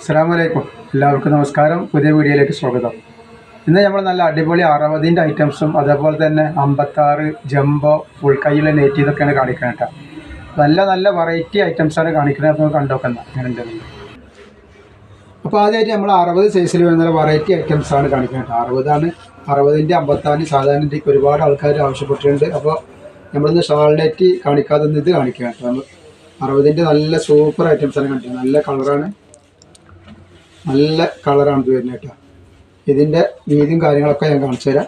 അസ്സാം വലൈക്കും എല്ലാവർക്കും നമസ്കാരം. പുതിയ വീഡിയോയിലേക്ക് സ്വാഗതം. ഇന്ന് നമ്മൾ നല്ല അടിപൊളി അറുപതിന്റെ ഐറ്റംസും അതേപോലെ തന്നെ അമ്പത്താറ് ജംബോ ഫുൾ കൈയിലെ നെറ്റ് ഇതൊക്കെയാണ് കാണിക്കുന്നത് കേട്ടോ. നല്ല നല്ല വെറൈറ്റി ഐറ്റംസാണ് കാണിക്കുന്നത്. അപ്പോൾ കണ്ടോക്കുന്ന അങ്ങനെ ഉണ്ടെന്ന് അപ്പോൾ ആദ്യമായിട്ട് നമ്മൾ അറുപത് സൈസിൽ വരുന്ന വെറൈറ്റി ഐറ്റംസാണ് കാണിക്കുന്നത് അറുപതാണ് അറുപതിന്റെ അമ്പത്താറിന് സാധാരണ ഇതിലേക്ക് ഒരുപാട് ആൾക്കാർ ആവശ്യപ്പെട്ടിട്ടുണ്ട്. അപ്പോൾ നമ്മളിന്ന് ഷാൾനെറ്റ് കാണിക്കാതെ ഇത് കാണിക്കുക കേട്ടോ. നമ്മൾ അറുപതിന്റെ നല്ല സൂപ്പർ ഐറ്റംസാണ് കണ്ടത് നല്ല കളറാണ് നല്ല കളറാണ് ഇത് വരുന്നത് കേട്ടോ. ഇതിന്റെ വീതിയും കാര്യങ്ങളൊക്കെ ഞാൻ കാണിച്ചു തരാം.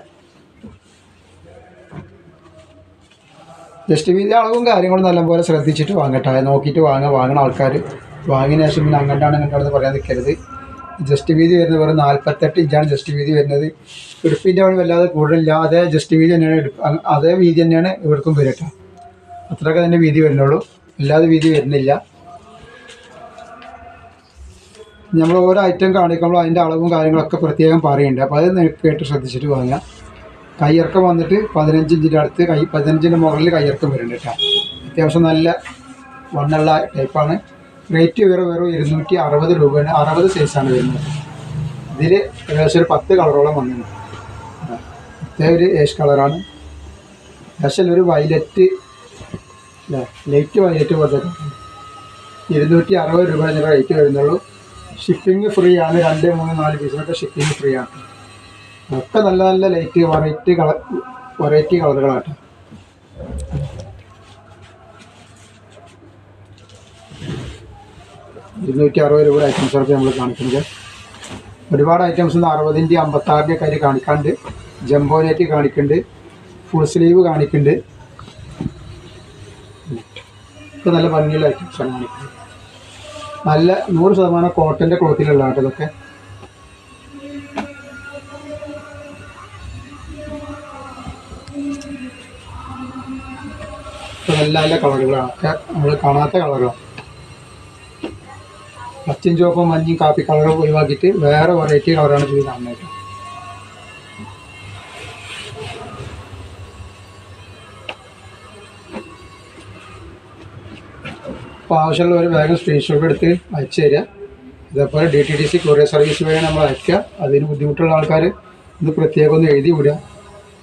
ജസ്റ്റ് വീതി അളവും കാര്യങ്ങളും നല്ലപോലെ ശ്രദ്ധിച്ചിട്ട് വാങ്ങട്ടെ നോക്കിയിട്ട് വാങ്ങുക വാങ്ങണ ആൾക്കാർ വാങ്ങിയ ശേഷം പിന്നെ അങ്ങോട്ടാണ് ഇങ്ങോട്ടാണെന്ന് പറയാൻ നിൽക്കരുത് ജസ്റ്റ് വീതി വരുന്നത് വെറും നാൽപ്പത്തെട്ട് ഇഞ്ചാണ് ജസ്റ്റ് വീതി വരുന്നത്. ഇടുപ്പിന്റെ അവിടെ വല്ലാതെ കൂടുതലില്ല. അതേ ജസ്റ്റ് വീതി തന്നെയാണ് ഇടുപ്പ്. അ- അതേ വീതി തന്നെയാണ് ഇവർക്കും വരട്ടെ അത്രയൊക്കെ തന്നെ വീതി വരുന്നുള്ളൂ. അല്ലാതെ വീതി വരുന്നില്ല. നമ്മൾ ഓരോ ഐറ്റം കാണിക്കുമ്പോൾ അതിന്റെ അളവും കാര്യങ്ങളൊക്കെ പ്രത്യേകം പറയുന്നുണ്ട്. അപ്പോൾ അത് കേട്ട് ശ്രദ്ധിച്ചിട്ട് വാങ്ങാം കയ്യിറക്കം വന്നിട്ട് പതിനഞ്ച് ഇഞ്ചിന്റെ അടുത്ത് കൈ പതിനഞ്ചിന്റെ മുകളിൽ കയ്യിറക്കം വരുന്നുണ്ട് കേട്ടോ. അത്യാവശ്യം നല്ല വണ്ണുള്ള ടൈപ്പാണ് റേറ്റ് വേറെ വെറും ഇരുന്നൂറ്റി അറുപത് രൂപയാണ്. അറുപത് സൈസാണ് വരുന്നത്. ഇതിൽ ഏകദേശം ഒരു പത്ത് കളറോളം വന്നിട്ടുണ്ട്. പ്രത്യേക ഒരു ഏഷ് കളറാണ് ഏകദേശം ഒരു വയലറ്റ് ലൈറ്റ് വയലറ്റ് പോലത്തെ ഇരുന്നൂറ്റി അറുപത് രൂപ റേറ്റ് വരുന്നുള്ളൂ. ഷിപ്പിംഗ് ഫ്രീ ആണ് രണ്ട് മൂന്ന് നാല് പീസിനൊക്കെ ഷിപ്പിംഗ് ഫ്രീ ആണ്. ഒക്കെ നല്ല നല്ല ലൈറ്റ് വെറൈറ്റി കളർ വെറൈറ്റി കളറുകളാട്ടോ. ഇരുന്നൂറ്റി അറുപത് രൂപ ഐറ്റംസൊക്കെ നമ്മൾ കാണിക്കുന്നത്. ഒരുപാട് ഐറ്റംസ് അറുപതിന്റെ അമ്പത്താറിന്റെ കാര്യം കാണിക്കാണ്ട്. ജംബോ നെറ്റ് കാണിക്കുന്നുണ്ട് ഫുൾ സ്ലീവ് കാണിക്കുന്നുണ്ട് ഒക്കെ നല്ല ഭംഗിയുള്ള ഐറ്റംസാണ് കാണിക്കുന്നത്. നല്ല നൂറ് ശതമാനം കോട്ടന്റെ ക്ലോത്തിലുള്ള ഇപ്പൊ നല്ല നല്ല കളറുകളാണ്. ഒക്കെ നമ്മൾ കാണാത്ത കളറുകളാണ് പച്ചയും ചുവപ്പും മഞ്ഞയും കാപ്പി കളറും ഒഴിവാക്കിയിട്ട് വേറെ വെറൈറ്റി കളറാണ് ഇതിൽ കാണുന്നത് അപ്പോൾ ആവശ്യമുള്ളവർ വേഗം സ്ക്രീൻഷോട്ട് എടുത്ത് അയച്ചു തരിക ഇതേപോലെ D T D C courier service വഴി നമ്മൾ അയക്കുക അതിന് ബുദ്ധിമുട്ടുള്ള ആൾക്കാർ ഇത് പ്രത്യേകം ഒന്ന് എഴുതി വിടുക.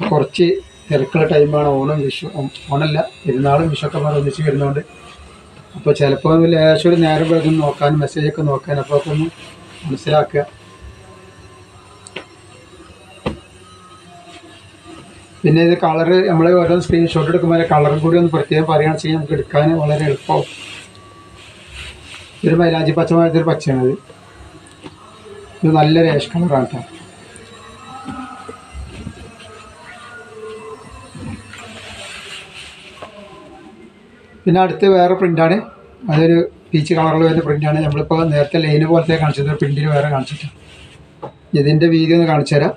കുറച്ച് തിരക്കുള്ള ടൈമാണ് ഓണം വിഷു ഓണമല്ല പെരുന്നാളും പറഞ്ഞ് ഒന്നിച്ച് വരുന്നതുകൊണ്ട് അപ്പോൾ ചിലപ്പോൾ ലേശം ഒരു നേരം വൈകും നോക്കാൻ മെസ്സേജൊക്കെ നോക്കാൻ. അപ്പോൾ ഒന്ന് മനസ്സിലാക്കുക. പിന്നെ ഇത് കളറ് നമ്മൾ ഓരോ സ്ക്രീൻഷോട്ട് എടുക്കുമ്പോൾ കളറും കൂടി ഒന്ന് പ്രത്യേകം പറയുകയാണെന്ന് വെച്ചാൽ നമുക്ക് എടുക്കാൻ വളരെ എളുപ്പമാവും ഇതൊരു മൈലാഞ്ചി പച്ചമായൊരു പച്ചയാണിത്. ഇത് നല്ല രേഷ് കളറാണ് കേട്ടോ പിന്നെ അടുത്ത് വേറെ പ്രിന്റാണ് അതൊരു പീച്ച് കളറിൽ വരുന്ന പ്രിന്റാണ് നമ്മളിപ്പോൾ നേരത്തെ ലൈന് പോലത്തെ കാണിച്ചത് പ്രിന്റിൽ വേറെ കാണിച്ചിട്ട്. ഇതിന്റെ വീതി ഒന്ന് കാണിച്ചു തരാം.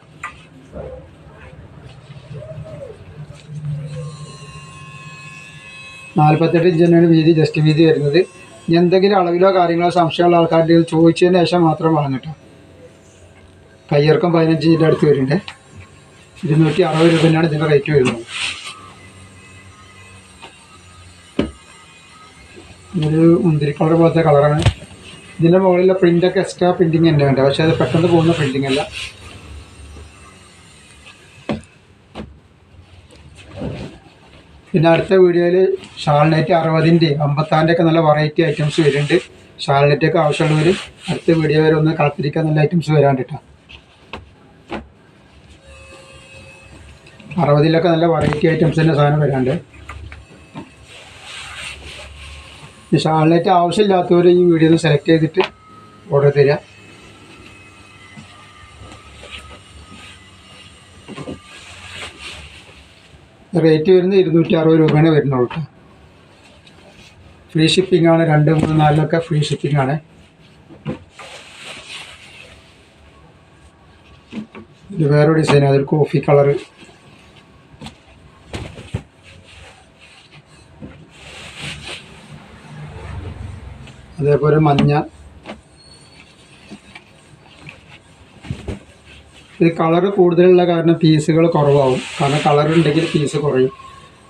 നാൽപ്പത്തെട്ട് ഇഞ്ച് വീതി ജസ്റ്റ് വീതി വരുന്നത്. എന്തെങ്കിലും അളവിലോ കാര്യങ്ങളോ സംശയമുള്ള ആൾക്കാരുടെ ചോദിച്ചതിന് ശേഷം മാത്രം വാങ്ങട്ടോ പതിനഞ്ച് ഇഞ്ചിന്റെ അടുത്ത് വരുന്നുണ്ട്. ഇരുന്നൂറ്റി അറുപത് രൂപ തന്നെയാണ് ഇതിന്റെ റേറ്റ് വരുന്നത്. ഇതൊരു മുന്തിരി കളർ പോലത്തെ കളറാണ്. ഇതിന്റെ മുകളിലെ പ്രിന്റൊക്കെ എക്സ്ട്രാ പ്രിന്റിങ് തന്നെ വേണ്ട പക്ഷേ അത് പെട്ടെന്ന് പോകുന്ന പ്രിന്റിങ് അല്ല. പിന്നെ അടുത്ത വീഡിയോയിൽ ഷാൾനെറ്റ് അറുപതിന്റെ അമ്പത്താറിന്റെ ഒക്കെ നല്ല വെറൈറ്റി ഐറ്റംസ് വരുന്നുണ്ട്. ഷാൾനെറ്റൊക്കെ ആവശ്യമുള്ളവർ അടുത്ത വീഡിയോ വരെ ഒന്ന് കാത്തിരിക്കാൻ നല്ല ഐറ്റംസ് വരാണ്ടിട്ടാ അറുപതിലൊക്കെ നല്ല വെറൈറ്റി ഐറ്റംസ് തന്നെ സാധനം വരാണ്ട് ഷാൾനെറ്റ് ആവശ്യമില്ലാത്തവർ ഈ വീഡിയോ ഒന്ന് സെലക്ട് ചെയ്തിട്ട് ഓർഡർ തരിക റേറ്റ് വരുന്നത് ഇരുന്നൂറ്റി അറുപത് രൂപയാണ് വരുന്നുള്ളൂ കേട്ടോ ഫ്രീ ഷിപ്പിംഗ് ആണ് രണ്ട് മൂന്ന് നാലിലൊക്കെ ഫ്രീ ഷിപ്പിംഗ് ആണ്. ഇത് വേറെ ഡിസൈൻ അതൊരു കോഫി കളർ അതേപോലെ മഞ്ഞ. ഇത് കളർ കൂടുതലുള്ള കാരണം പീസുകൾ കുറവാകും കാരണം കളർ ഉണ്ടെങ്കിൽ പീസ് കുറയും.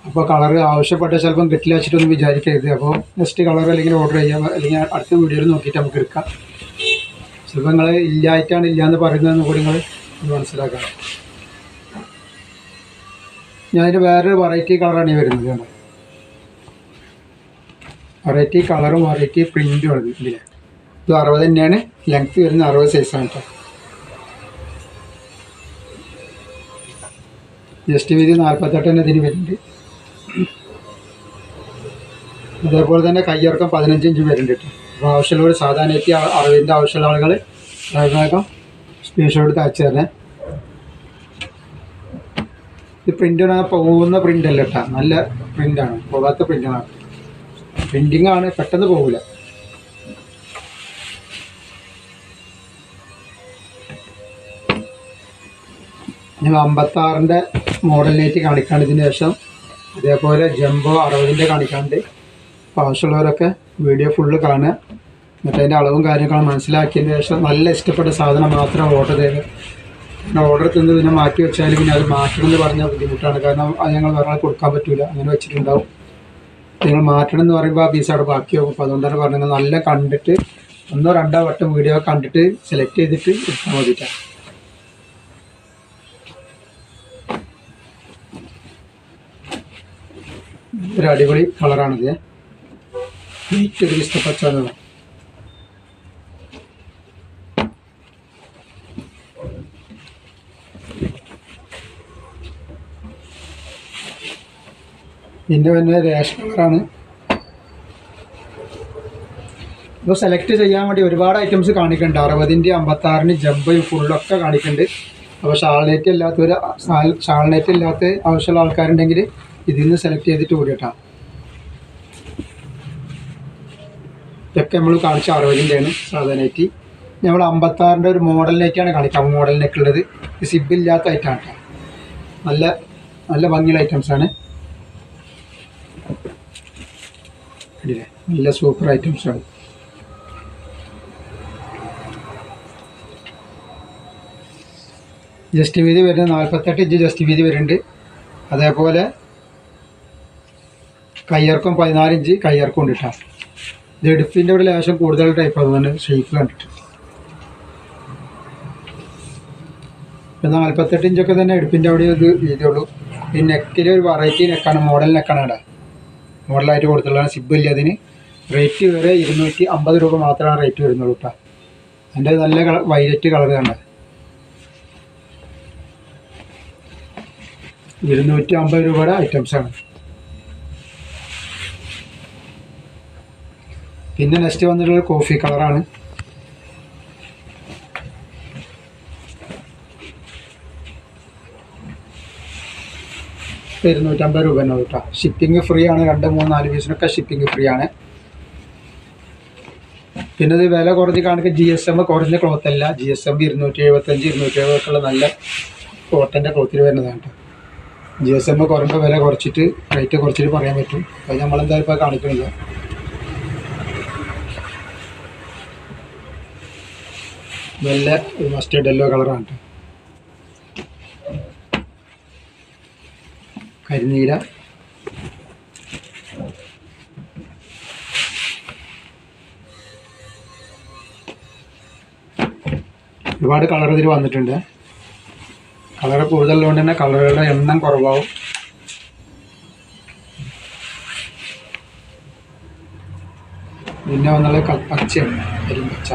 അപ്പോൾ കളർ ആവശ്യപ്പെട്ട ചിലപ്പം കിട്ടില്ല വെച്ചിട്ടൊന്നും വിചാരിക്കരുത്. അപ്പോൾ നെക്സ്റ്റ് കളർ അല്ലെങ്കിൽ ഓർഡർ ചെയ്യാം. അല്ലെങ്കിൽ അടുത്ത വീഡിയോയിൽ നോക്കിയിട്ട് നമുക്ക് എടുക്കാം. ചിലപ്പോൾ നിങ്ങൾ ഇല്ലായിട്ടാണ് ഇല്ലയെന്ന് പറയുന്നതെന്ന് കൂടി നിങ്ങൾ മനസ്സിലാക്കണം. ഇതിന് വേറൊരു വെറൈറ്റി കളറാണ് ഈ വരുന്നത് വെറൈറ്റി കളറും വെറൈറ്റി പ്രിന്റും ആണ് ഇതിൽ ഇത് അറുപത് തന്നെയാണ്. ലെങ്ത് വരുന്ന അറുപത് സൈസാണ് കേട്ടോ ജസ്റ്റ് വീതി നാൽപ്പത്തെട്ട് തന്നെ ഇതിന് വരുന്നുണ്ട്. അതേപോലെ തന്നെ കയ്യിറക്കം പതിനഞ്ച് ഇഞ്ച് വരുന്നുണ്ട് അപ്പോൾ ആവശ്യമുള്ളവർ സാധാരണ എത്തി അറിവിന്റെ ആവശ്യമുള്ള ആളുകൾ വേഗം സ്ക്രീൻഷോട്ട് എടുത്ത് അയച്ചു തരണേ. ഇത് പ്രിന്റ് പോകുന്ന പ്രിന്റ് അല്ല കേട്ടോ. നല്ല പ്രിന്റാണ് പോകാത്ത പ്രിന്റാണ് പ്രിന്റിങ് ആണ്. പെട്ടെന്ന് പോകില്ല അമ്പത്താറിന്റെ മോഡലിലേക്ക് കാണിക്കാണ്ട് ഇതിന് ശേഷം. അതേപോലെ ജംബോ അറുപതിന്റെ കാണിക്കാണ്ട് അപ്പോൾ ആവശ്യമുള്ളവരൊക്കെ വീഡിയോ ഫുള്ള് കാണുക. എന്നിട്ട് അതിന്റെ അളവും കാര്യങ്ങളും മനസ്സിലാക്കിയതിന് ശേഷം നല്ല ഇഷ്ടപ്പെട്ട സാധനം മാത്രം ഓർഡർ ചെയ്ത്. പിന്നെ ഓർഡർ തന്ന് പിന്നെ മാറ്റി വെച്ചാൽ പിന്നെ അത് മാറ്റണം എന്ന് പറഞ്ഞാൽ ബുദ്ധിമുട്ടാണ്. കാരണം അത് ഞങ്ങൾ വേറെ കൊടുക്കാൻ പറ്റില്ല അങ്ങനെ വെച്ചിട്ടുണ്ടാവും. നിങ്ങൾ മാറ്റണം എന്ന് പറയുമ്പോൾ ആ പീസ് അവിടെ ബാക്കിയാവും അപ്പോൾ അതുകൊണ്ടാണ് പറഞ്ഞത്. നല്ല കണ്ടിട്ട് ഒന്നോ രണ്ടോ വട്ടം വീഡിയോ കണ്ടിട്ട് സെലക്ട് ചെയ്തിട്ട് എടുക്കാൻ മതിയിട്ടാണ് ഒരു അടിപൊളി കളറാണിത്. ഏറ്റവും ഒരു പച്ച എന്നാണ് ഇതിന്റെ തന്നെ റേഷൻ കളറാണ്. ഇപ്പോൾ സെലക്ട് ചെയ്യാൻ വേണ്ടി ഒരുപാട് ഐറ്റംസ് കാണിക്കുന്നുണ്ട് അറുപതിന്റെ അമ്പത്താറിന് ജമ്പയും ഫുള്ളൊക്കെ കാണിക്കുന്നുണ്ട് അപ്പോൾ ഷാൾനേറ്റ് ഇല്ലാത്തവർ ഷാൾനേറ്റ് ഇല്ലാത്ത ആവശ്യമുള്ള ആൾക്കാരുണ്ടെങ്കിൽ ഇതിൽ നിന്ന് സെലക്ട് ചെയ്തിട്ട് ഓടിയിട്ടാ ഇതൊക്കെ നമ്മൾ കാണിച്ച അറുപതിന്റെയാണ് സാധാരണയായിട്ട്. നമ്മൾ അമ്പത്താറിന്റെ ഒരു മോഡലിലേക്കാണ് കാണിക്കുക മോഡലിനൊക്കെ ഉള്ളത് സിബില്ലാത്ത ഐറ്റം ഐറ്റമാണ് കേട്ടോ. നല്ല നല്ല ഭംഗിയുള്ള ഐറ്റംസാണ് കണ്ടില്ലേ? നല്ല സൂപ്പർ ഐറ്റംസാണ് ജസ്റ്റ് വീതി വരുന്നത് നാൽപ്പത്തെട്ട് ഇഞ്ച് ജസ്റ്റ് വീതി വരുന്നുണ്ട്. അതേപോലെ കയ്യർക്കം പതിനാല് ഇഞ്ച് കയ്യർക്കം ഉണ്ട് കേട്ടോ ഇത് എടുപ്പിന്റെ ഒരു ലേശം കൂടുതൽ ടൈപ്പ് അതുകൊണ്ട് ഷെയ്ക്ക് കണ്ടിട്ട്. ഇപ്പം നാൽപ്പത്തെട്ട് ഇഞ്ചൊക്കെ തന്നെ എടുപ്പിന്റെ അവിടെ ഇത് വീതിയുള്ളൂ ഈ നെക്കിൽ ഒരു വെറൈറ്റി നെക്കാണ് മോഡൽ നെക്കാണ് ഇവിടെ മോഡലായിട്ട് കൊടുത്തുള്ളതാണ് സിബ് ഇല്ല അതിന്. റേറ്റ് വരെ ഇരുന്നൂറ്റി അമ്പത് രൂപ മാത്രമാണ് റേറ്റ് വരുന്നുള്ളൂ കേട്ടോ അതിന്റെ നല്ല കളർ വൈലറ്റ് കളർ കണ്ട ഇരുന്നൂറ്റി അമ്പത് രൂപയുടെ ഐറ്റംസാണ് പിന്നെ നെക്സ്റ്റ് വന്നിട്ടുള്ള കോഫി കളറാണ് ഇരുന്നൂറ്റമ്പത് രൂപ തന്നെ കേട്ടോ. ഷിപ്പിംഗ് ഫ്രീ ആണ്. രണ്ട് മൂന്ന് നാല് പീസിനൊക്കെ ഷിപ്പിംഗ് ഫ്രീ ആണ്. പിന്നെ ഇത് വില കുറഞ്ഞ് കാണിക്കുക ജി എസ് എം കുറഞ്ഞ ക്ലോത്ത് അല്ല. ജി എസ് എം ഇരുന്നൂറ്റി എഴുപത്തഞ്ച് ഇരുന്നൂറ്റി എഴുപതൊക്കെയുള്ള നല്ല കോട്ടന്റെ ക്ലോത്തിൽ വരുന്നതാണ് കേട്ടോ. ജി എസ് എം കുറയുമ്പോൾ വില കുറച്ചിട്ട് റേറ്റ് കുറച്ചിട്ട് പറയാൻ പറ്റും. അത് നമ്മളെന്തായാലും ഇപ്പോൾ കാണിക്കണില്ല. നല്ല ഒരു മസ്റ്റേഡ് യെല്ലോ കളറാണ് കരിനീല. ഒരുപാട് കളർ ഇതിൽ വന്നിട്ടുണ്ട്. കളർ കൂടുതലുള്ളതുകൊണ്ട് തന്നെ കളറുകളുടെ എണ്ണം കുറവാകും പിന്നെ വന്നുള്ളത് ക- പച്ചയാണ് കരിമ്പച്ച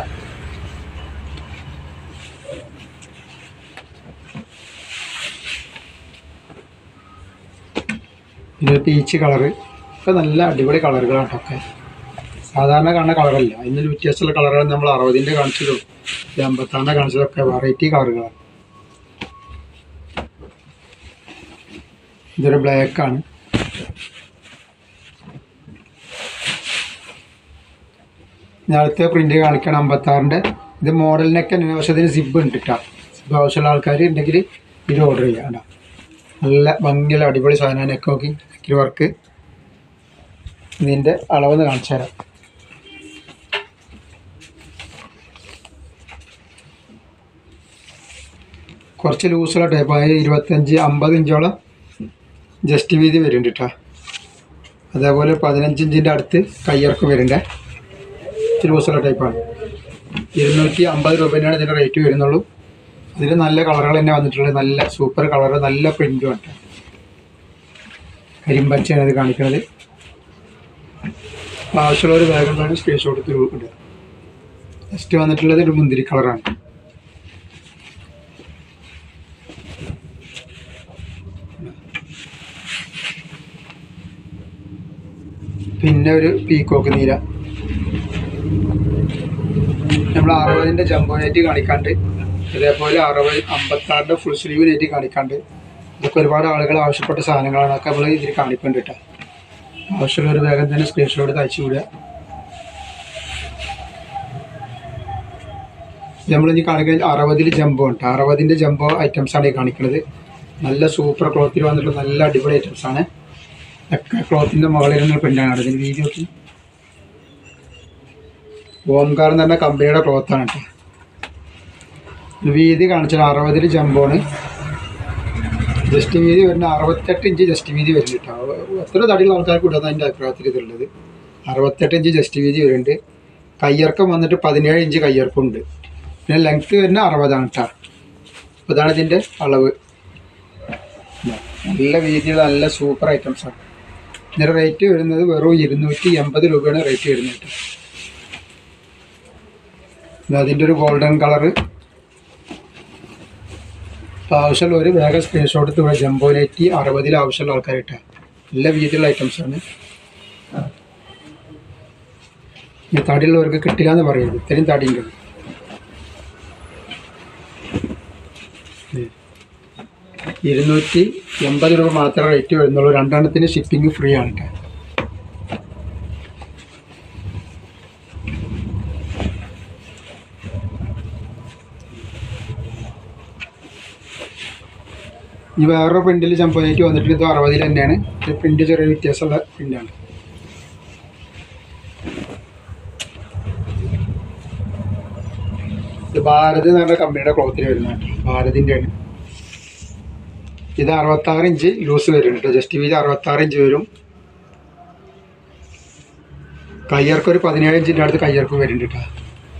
പിന്നെ പീച്ച് കളറ് ഒക്കെ നല്ല അടിപൊളി കളറുകളാണ് ഒക്കെ. സാധാരണ കാണുന്ന കളറല്ല അതിനൊരു വ്യത്യാസമുള്ള കളറുകൾ നമ്മൾ അറുപതിന്റെ കാണിച്ചതും അമ്പത്താറിന്റെ കാണിച്ചതൊക്കെ വെറൈറ്റി കളറുകളാണ് ഇതൊരു ബ്ലാക്കാണ് നേരത്തെ പ്രിന്റ് കാണിക്കണം അമ്പത്താറിന്റെ ഇത് മോഡലിനൊക്കെ പക്ഷേ ഇതിന് സിബ് ഉണ്ട് കേട്ടോ സിബ് ആവശ്യമുള്ള ആൾക്കാർ ഉണ്ടെങ്കിൽ ഇത് ഓർഡർ ചെയ്യാം കേട്ടോ നല്ല ഭംഗിയുള്ള അടിപൊളി സാധനം നെക്ക്. നോക്കി നെക്കിൽ വർക്ക് ഇതിന്റെ അളവെന്ന് കാണിച്ചു തരാം. കുറച്ച് ലൂസുള്ള ടൈപ്പ് ആയ ഇരുപത്തഞ്ച് അമ്പത് ഇഞ്ചോളം ജസ്റ്റ് വീതി വരുന്നുണ്ട് കേട്ടോ അതേപോലെ പതിനഞ്ച് ഇഞ്ചിന്റെ അടുത്ത് കയ്യിറക്കം വരുന്നുണ്ട്. ഇച്ചിരി ലൂസുള്ള ടൈപ്പാണ് ഇരുന്നൂറ്റി അമ്പത് രൂപേനാണ് ഇതിന്റെ റേറ്റ് വരുന്നുള്ളൂ. ഇതിൽ നല്ല കളറുകൾ തന്നെ വന്നിട്ടുള്ളത് നല്ല സൂപ്പർ കളർ നല്ല പ്രിന്റും ഉണ്ട് കരിമ്പച്ചയാണ് ഇത് കാണിക്കുന്നത് അപ്പോൾ ആവശ്യമുള്ള ഒരു ബാഗും വേണം സ്ക്രീൻഷോട്ട് ഇടുക. നെക്സ്റ്റ് വന്നിട്ടുള്ളത് ഒരു മുന്തിരി കളറാണ്. പിന്നെ ഒരു പീക്കോക്ക് നീല. നമ്മൾ അറുപതിന്റെ ജംബോ നെറ്റ് കാണിക്കാണ്ട് ഇതേപോലെ അറുപത് അമ്പത്താറിന്റെ ഫുൾ സ്ലീവ് നെറ്റ് കാണിക്കാണ്ട്. ഇതൊക്കെ ഒരുപാട് ആളുകൾ ആവശ്യപ്പെട്ട സാധനങ്ങളാണ്. ഒക്കെ നമ്മൾ ഇതിൽ കാണിക്കുന്നുണ്ട് കേട്ടോ ആവശ്യമുള്ള ഒരു വേഗം തന്നെ സ്ക്രീൻഷോട്ട് തയ്ച്ചു വിടുക. നമ്മളിനി കാണിക്കുന്നത് അറുപതിൽ ജംബോ ഉണ്ട് അറുപതിന്റെ ജംബോ ഐറ്റംസ് ആണ് ഈ കാണിക്കുന്നത് നല്ല സൂപ്പർ ക്ലോത്തിൽ വന്നിട്ടുള്ള നല്ല അടിപൊളി ഐറ്റംസ് ആണ്. ഒക്കെ ക്ലോത്തിന്റെ മുകളിൽ നിന്ന് പ്രിന്റാണ് ഇതിന്റെ വീഡിയോക്ക് ഓംകാർ എന്ന് പറഞ്ഞ കമ്പനിയുടെ ക്ലോത്താണ് കേട്ടോ വീതി കാണിച്ചത് അറുപതിൽ ജമ്പോണ് ജസ്റ്റ് വീതി വരുന്ന അറുപത്തെട്ട് ഇഞ്ച് ജസ്റ്റ് വീതി വരുന്നുണ്ട് എത്ര തടിയുള്ള ആൾക്കാർക്ക് ഇടുന്ന എന്റെ അഭിപ്രായത്തിൽ ഇതുള്ളത്. അറുപത്തെട്ട് ഇഞ്ച് ജസ്റ്റ് വീതി വരുന്നുണ്ട്. കയ്യിറക്കം വന്നിട്ട് പതിനേഴ് ഇഞ്ച് കയ്യിറക്കം ഉണ്ട്. പിന്നെ ലെങ്ത് വരുന്ന അറുപതാണ് കേട്ടോ അപ്പോൾ ഇതാണ് ഇതിന്റെ അളവ്. നല്ല വീതിയുള്ള നല്ല സൂപ്പർ ഐറ്റംസ് ആണ്. ഇതിന്റെ റേറ്റ് വരുന്നത് വെറും ഇരുന്നൂറ്റി എൺപത് രൂപയാണ് റേറ്റ് വരുന്നത് കേട്ടോ അതിന്റെ ഒരു ഗോൾഡൻ കളറ് അപ്പോൾ ആവശ്യമുള്ള ഒരു വേഗം സ്ക്രീൻഷോട്ട് ഇവിടെ ജംബോ നെറ്റി അറുപതിൽ ആവശ്യമുള്ള ആൾക്കാരിട്ട്. എല്ലാ വീട്ടിലുള്ള ഐറ്റംസ് ആണ്. ഈ തടിയുള്ളവർക്ക് കിട്ടില്ല എന്ന് പറയുന്നത് ഇത്രയും തടിയുണ്ട്. ഇരുന്നൂറ്റി എൺപത് രൂപ മാത്രമേ റേറ്റ് വരുന്നുള്ളൂ. രണ്ടെണ്ണത്തിന് ഷിപ്പിംഗ് ഫ്രീ ആണ് കേട്ടോ. ഈ വേറൊരു പ്രിന്റിൽ ചമ്പനായിട്ട് വന്നിട്ട് ഇത് അറുപതിൽ തന്നെയാണ്. ഇത് പ്രിന്റ് ചെറിയ വ്യത്യാസമുള്ള പ്രിന്റാണ് ഇത് ഭാരത് എന്ന് പറഞ്ഞ കമ്പനിയുടെ ക്ലോത്തിൽ വരുന്നതാണ് ഭാരതിന്റെ ആണ് ഇത് അറുപത്താറ് ഇഞ്ച് ലൂസ് വരും കേട്ടോ. ജസ്റ്റ് വീതി അറുപത്താറ് ഇഞ്ച് വരും. കയ്യർക്ക് ഒരു പതിനേഴ് ഇഞ്ചിന്റെ അടുത്ത് കയ്യർക്ക് വരുന്നുണ്ട് കേട്ടോ.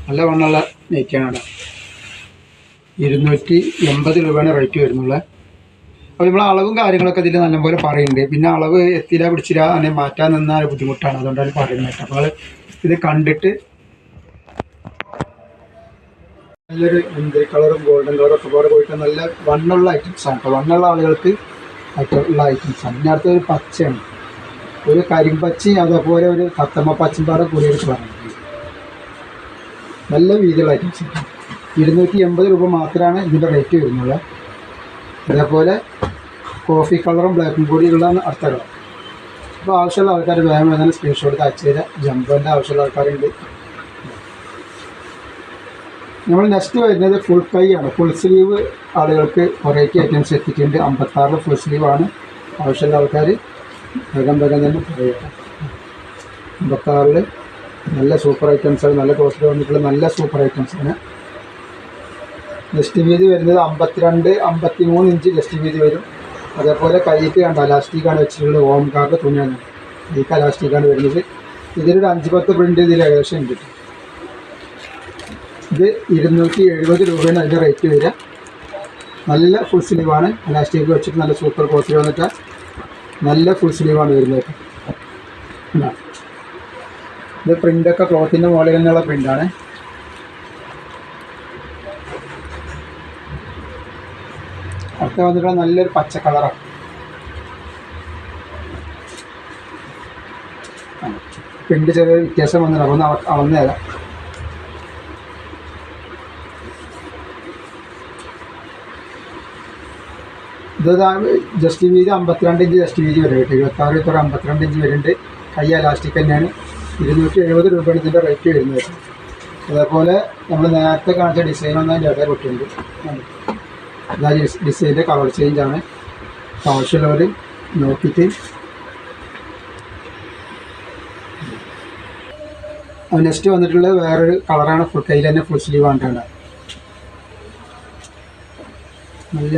നല്ല വണ്ണമുള്ള നെയ്ക്കാണ് കേട്ടോ ഇരുന്നൂറ്റി എൺപത് രൂപയാണ് റേറ്റ് വരുന്നുള്ളത് അപ്പോൾ നമ്മൾ അളവും കാര്യങ്ങളൊക്കെ ഇതിൽ നല്ലപോലെ പറയുന്നുണ്ട് പിന്നെ അളവ് എത്തില്ല പിടിച്ചില്ല അങ്ങനെ മാറ്റാൻ നിന്നാൽ ബുദ്ധിമുട്ടാണ്. അതുകൊണ്ടാണ് പറയുന്നത് അപ്പോൾ ഇത് കണ്ടിട്ട് നല്ലൊരു മുന്തിരി കളറും ഗോൾഡൻ കളറും ഒക്കെ പോലെ പോയിട്ട് നല്ല വണ്ണുള്ള ഐറ്റംസ് ആണ് കേട്ടോ. വണ്ണുള്ള ആളുകൾക്ക് ഉള്ള ഐറ്റംസ് ആണ്. പിന്നെ അടുത്തൊരു പച്ചയാണ്. ഒരു കരിമ്പച്ചി അതേപോലെ ഒരു തത്തമ്മ പച്ചയും കൂടി കൂടിയെടുത്ത് പറഞ്ഞിട്ടുണ്ട്. നല്ല വീതിയുള്ള ഐറ്റംസ് ഇരുന്നൂറ്റി എൺപത് രൂപ മാത്രമാണ് ഇതിന്റെ റേറ്റ് വരുന്നത്. അതേപോലെ കോഫി കളറും ബ്ലാക്കും കൂടിയുള്ള അടുത്ത കളർ അപ്പോൾ ആവശ്യമുള്ള ആൾക്കാർ വേഗം വേഗം സ്ക്രീൻഷോട്ട് അയച്ചു തരാം. ജംബോന്റെ ആവശ്യമുള്ള ആൾക്കാരുണ്ട്. നമ്മൾ നെക്സ്റ്റ് വരുന്നത് ഫുൾ കൈ ആണ്. ഫുൾ സ്ലീവ് ആളുകൾക്ക് വെറൈറ്റി ഐറ്റംസ് എത്തിയിട്ടുണ്ട്. അമ്പത്താറ് ഫുൾ സ്ലീവ് ആണ്. ആവശ്യമുള്ള ആൾക്കാർ വേഗം വേഗം തന്നെ പറയുക അമ്പത്താറിൽ നല്ല സൂപ്പർ ഐറ്റംസ് ആണ്. നല്ല കോസ്റ്റിൽ വന്നിട്ടുള്ള നല്ല സൂപ്പർ ഐറ്റംസ് ആണ് ജസ്റ്റ് വീതി വരുന്നത് അമ്പത്തിരണ്ട് അമ്പത്തി മൂന്ന് ഇഞ്ച് ഗസ്റ്റ് വീതി വരും. അതേപോലെ കൈക്ക് കണ്ട അലാസ്റ്റിക്കാണ് വെച്ചിട്ടുള്ളത് ഓം കാക്ക് തുണിയാണ് കൈക്ക് അലാസ്റ്റിക്കാണ് വരുന്നത്. ഇതിലൊരു അഞ്ച് പത്ത് പ്രിന്റ് ഇതിൽ ഏകദേശം ഉണ്ട്. ഇത് ഇരുന്നൂറ്റി എഴുപത് രൂപയാണ് അതിന്റെ റേറ്റ് വരിക. നല്ല ഫുൾ സ്ലീവാണ് അലാസ്റ്റിക് വെച്ചിട്ട് നല്ല സൂപ്പർ കോസ്റ്റ് വന്നിട്ട് നല്ല ഫുൾ സ്ലീവാണ് വരുന്നത് ഇതാ. പ്രിന്റൊക്കെ ക്ലോത്തിന്റെ മുകളിൽ തന്നെയുള്ള പ്രിന്റാണ് അടുത്ത വന്നിട്ട് നല്ലൊരു പച്ച കളറാണ് പ്രിന്റ് ചെറിയ വ്യത്യാസം വന്നിട്ടുണ്ട്. ഒന്ന് അള- അളന്ന് തരാം. ഇത് ജസ്റ്റ് വീതി അമ്പത്തിരണ്ട് ഇഞ്ച് ജസ്റ്റ് വീതി വരും കേട്ടോ. ഇരുപത്താറ് ഇത്ര അമ്പത്തിരണ്ട് ഇഞ്ച് വരുന്നുണ്ട്. കൈ അലാസ്റ്റിക് തന്നെയാണ്. ഇരുന്നൂറ്റി എഴുപത് രൂപയാണ് ഇതിന്റെ റേറ്റ് വരുന്നത്. അതേപോലെ നമ്മൾ നേരത്തെ കാണിച്ച ഡിസൈൻ ഒന്നും അതിന്റെ ഇടയിൽ പൊട്ടുണ്ട് ഇതാ ഡിസൈന്റെ കളർ ചേഞ്ച് ആണ്. ആവശ്യമുള്ളവർ നോക്കിയിട്ട്. നെക്സ്റ്റ് വന്നിട്ടുള്ളത് വേറൊരു കളറാണ് ഫുൾ കയ്യിൽ തന്നെ ഫുൾ സ്ലീവ് വന്നിട്ടുണ്ട് നല്ല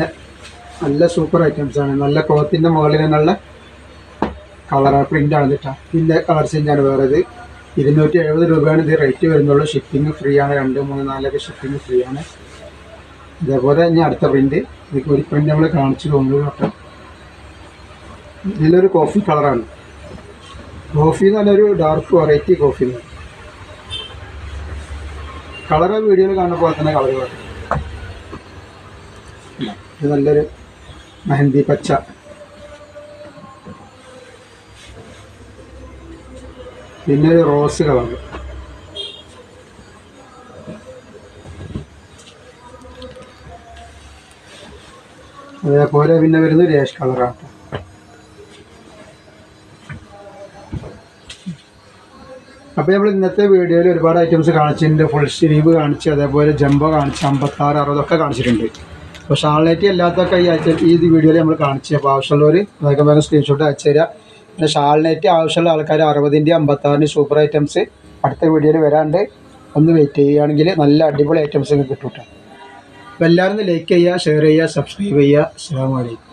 നല്ല സൂപ്പർ ഐറ്റംസ് ആണ്. നല്ല ക്ലോത്തിന്റെ മുകളിൽ നിന്നുള്ള കളറാണ് പ്രിന്റ് ആണ് കേട്ടോ ഇതിന്റെ കളർ ചേഞ്ച് ആണ് വേറെ ഇത് ഇരുന്നൂറ്റി എഴുപത് രൂപയാണ് ഇത് റേറ്റ് വരുന്നുള്ളൂ. ഷിപ്പിംഗ് ഫ്രീ ആണ്. രണ്ട് മൂന്ന് നാലൊക്കെ ഷിപ്പിംഗ് ഫ്രീ ആണ്. ഇതേപോലെ ഇനി അടുത്ത പ്രിന്റ് ഇതൊക്കെ ഒരു പ്രിന്റ് നമ്മൾ കാണിച്ചു തോന്നുന്നു. കേട്ടോ ഇതിലൊരു കോഫി കളറാണ് കോഫി എന്ന് പറഞ്ഞൊരു ഡാർക്ക് വെറൈറ്റി കോഫി എന്ന് വീഡിയോയിൽ കാണുന്ന പോലെ തന്നെ കളർ വേണം ഇത് നല്ലൊരു മെഹന്തി പച്ച. പിന്നെ ഒരു റോസ് കളർ അതേപോലെ പിന്നെ വരുന്നത് രേഷ് കളറാണ് അപ്പോൾ നമ്മൾ ഇന്നത്തെ വീഡിയോയിൽ ഒരുപാട് ഐറ്റംസ് കാണിച്ചിട്ടുണ്ട്. ഫുൾ സ്ലീവ് കാണിച്ച് അതേപോലെ ജംബോ കാണിച്ച് അമ്പത്താറ് അറുപതൊക്കെ കാണിച്ചിട്ടുണ്ട്. അപ്പോൾ ഷാൾനൈറ്റി അല്ലാത്തൊക്കെ ഈ ആഴ്ച ഈ വീഡിയോയിൽ നമ്മൾ കാണിച്ചു. അപ്പോൾ ആവശ്യമുള്ളവർ വേഗം വേഗം സ്ക്രീൻഷോട്ട് അയച്ചു തരാം. പിന്നെ ഷാൾനൈറ്റി ആവശ്യമുള്ള ആൾക്കാർ അറുപതിന്റെ അമ്പത്താറിന്റെ സൂപ്പർ ഐറ്റംസ് അടുത്ത വീഡിയോയിൽ വരാണ്ട്. ഒന്ന് വെയിറ്റ് ചെയ്യുകയാണെങ്കിൽ നല്ല അടിപൊളി ഐറ്റംസ് കേട്ടോ അപ്പോൾ എല്ലാവരും ലൈക്ക് ചെയ്യുക ഷെയർ ചെയ്യുക സബ്സ്ക്രൈബ് ചെയ്യുക. അസ്സാം വലൈക്കും